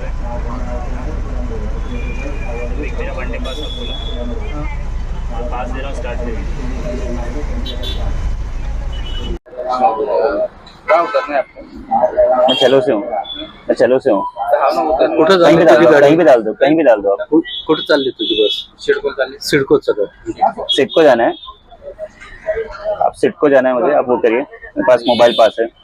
है एक मेरा पास बोला पास दे रहा हूँ स्टार्ट में मैं चलो से हूँ। मैं चलो से हूँ। कहीं भी डाल दो कहीं भी डाल दो कहीं पे डाल दो आप। बस? सिडको सिडको जाना है। आप सिट को जाना है मुझे आप वो करिए। मेरे पास मोबाइल पास है।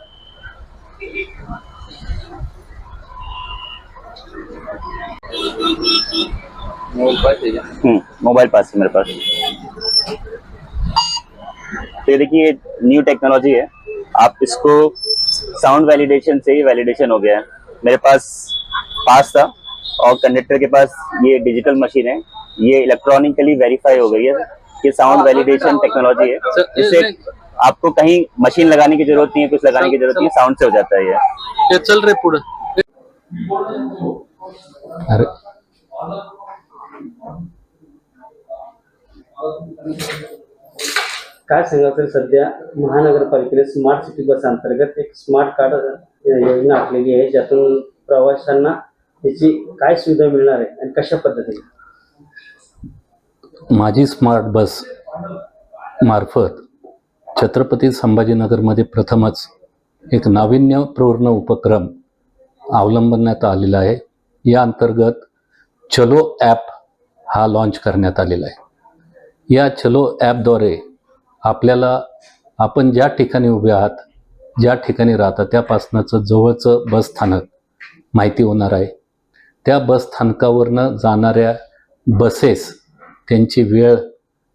मोबाइल पास है मेरे पास। तो ये देखिए न्यू टेक्नोलॉजी है। आप इसको साउंड वैलिडेशन से ही वैलिडेशन हो गया है। मेरे पास पास था और कंडक्टर के पास ये डिजिटल मशीन है। ये इलेक्ट्रॉनिकली वेरीफाई हो गई है ये साउंड वैलिडेशन टेक्नोलॉजी है। इससे आपको कहीं मशीन लगाने की ज़रूरत नहीं है कुछ लगाने की ज़रूरत नहीं है साउंड से हो जाता है ये। चल रहे पुढं अरे. काय सांगाल तर सध्या महानगरपालिकेने स्मार्ट सिटी बस अंतर्गत एक स्मार्ट कार्ड योजना आखलेली आहे ज्यातून प्रवाशांना त्याची काय सुविधा मिळणार आहे आणि कशा पद्धतीने? माझी स्मार्ट बस मार्फत छत्रपती संभाजीनगरमध्ये प्रथमच एक नाविन्यपूर्ण उपक्रम अवलंबण्यात आलेला आहे. या अंतर्गत चलो ॲप हा लॉन्च करण्यात आलेला आहे. या चलो ॲपद्वारे आपल्याला आपण ज्या ठिकाणी उभे आहात ज्या ठिकाणी राहता त्यापासनंचं जवळचं बसस्थानक माहिती होणार आहे. त्या बसस्थानकावरनं जाणाऱ्या बसेस त्यांची वेळ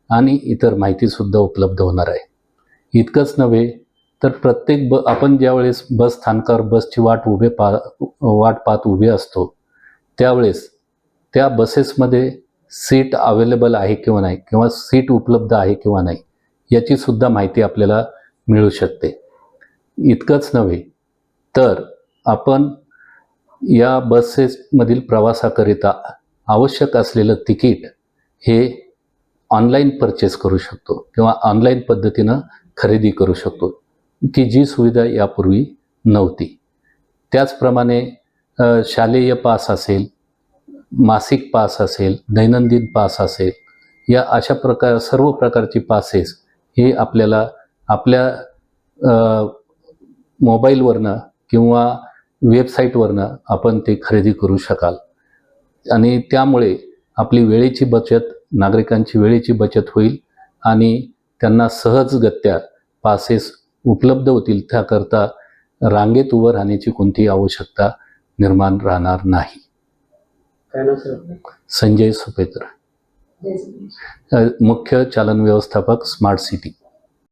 आणि इतर माहितीसुद्धा उपलब्ध होणार आहे. इतकंच नव्हे तर प्रत्येक ब आपण ज्यावेळेस बस स्थानकावर बसची वाट उभे पा वाट पाहत उभे असतो त्यावेळेस त्या बसेसमध्ये सीट अवेलेबल आहे किंवा नाही किंवा सीट उपलब्ध आहे किंवा नाही याची सुद्धा माहिती आपल्याला मिळू शकते. इतकंच नव्हे तर आपण या बसेसमधील प्रवासाकरिता आवश्यक असलेलं तिकीट हे ऑनलाईन परचेस करू शकतो किंवा ऑनलाईन पद्धतीनं खरेदी करू शकतो. की जी सुविधा यापूर्वी नव्हती. त्याचप्रमाणे शालेय पास असेल मासिक पास असेल दैनंदिन पास असेल या अशा प्रकार सर्व प्रकारची पासेस हे आपल्याला आपल्या मोबाईलवरनं किंवा वेबसाईटवरनं आपण ते खरेदी करू शकाल. आणि त्यामुळे आपली वेळेची बचत नागरिकांची वेळेची बचत होईल आणि त्यांना सहजगत्या पासेस उपलब्ध होतील त्याकरता रांगेत उभं राहण्याची कोणतीही आवश्यकता निर्माण राहणार नाही? संजय सुपेत्र. मुख्य चालन व्यवस्थापक स्मार्ट सिटी.